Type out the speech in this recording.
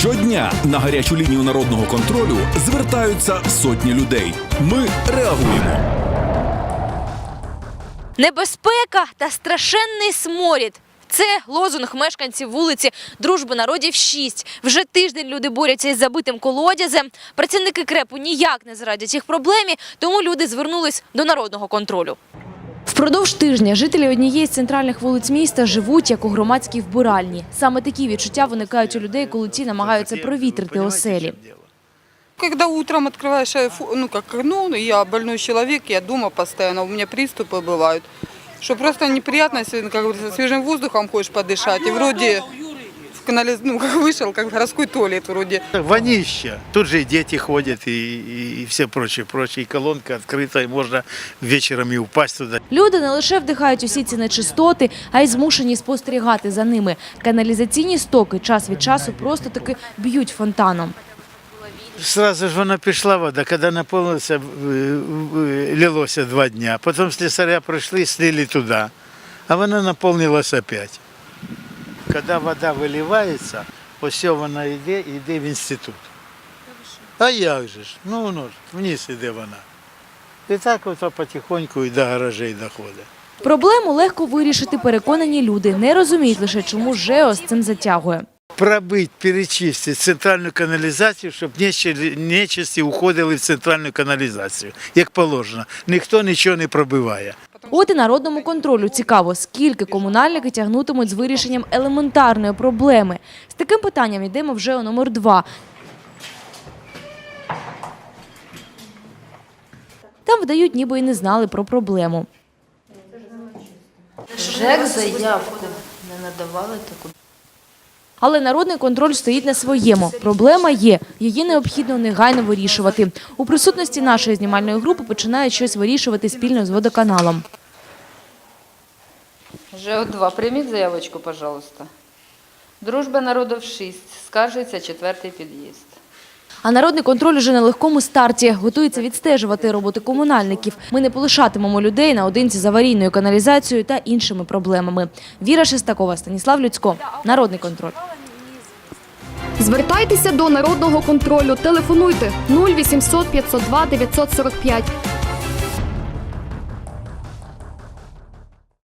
Щодня на гарячу лінію народного контролю звертаються сотні людей. Ми реагуємо. Небезпека та страшенний сморід. Це лозунг мешканців вулиці Дружби народів 6. Вже тиждень люди борються із забитим колодязем. Працівники крепу ніяк не зрадять їх проблемі, тому люди звернулись до народного контролю. Впродовж тижня жителі однієї з центральних вулиць міста живуть як у громадській вбиральні. Саме такі відчуття виникають у людей, коли ті намагаються провітрити оселі. Когда утром открываешь, э, фу- ну как, ну я больной человек, я дома постоянно, у меня приступы бывают. Что просто неприятно, если, как говорится, свежим воздухом хочешь подышать, и вроде в канализ... ну, как вышел, как городской туалет вроде. Вонище. Тут же и дети ходят, и, и, и все прочее, прочее. И колонка открыта, и можно вечером и упасть туда. Люди не лише вдихають усі ці нечистоти, а й змушені спостерігати за ними. Каналізаційні стоки час від часу просто таки б'ють фонтаном. Сразу же вона пішла вода, коли наповнилася, е, е, лилося два дня. Потім слесаря прийшли, слили туди, а вона наповнилась опять. Коли вода виливається, ось вона йде, йде в інститут. А як же ж? Ну воно ж, вниз йде вона. І так ото потихоньку і до гаражей доходить. Проблему легко вирішити переконані люди. Не розуміють лише, чому ЖЕО з цим затягує. пробити, перечистити центральну каналізацію, щоб нечисті уходили в центральну каналізацію, як положено. Ніхто нічого не пробиває. От і народному контролю цікаво, скільки комунальники тягнутимуть з вирішенням елементарної проблеми. З таким питанням йдемо вже у номер два. Там вдають, ніби і не знали про проблему. ЖЕК заявку не надавали таку. Але народний контроль стоїть на своєму. Проблема є. Її необхідно негайно вирішувати. У присутності нашої знімальної групи починають щось вирішувати спільно з водоканалом. ЖО-2, прийміть заявочку, пожалуйста. Дружба народів 6, скаржиться четвертий під'їзд. А народний контроль уже на легкому старті готується відстежувати роботи комунальників. Ми не полишатимемо людей наодинці з аварійною каналізацією та іншими проблемами. Віра Шестакова, Станіслав Люцько. Народний контроль. Звертайтеся до народного контролю. Телефонуйте 0800 502 945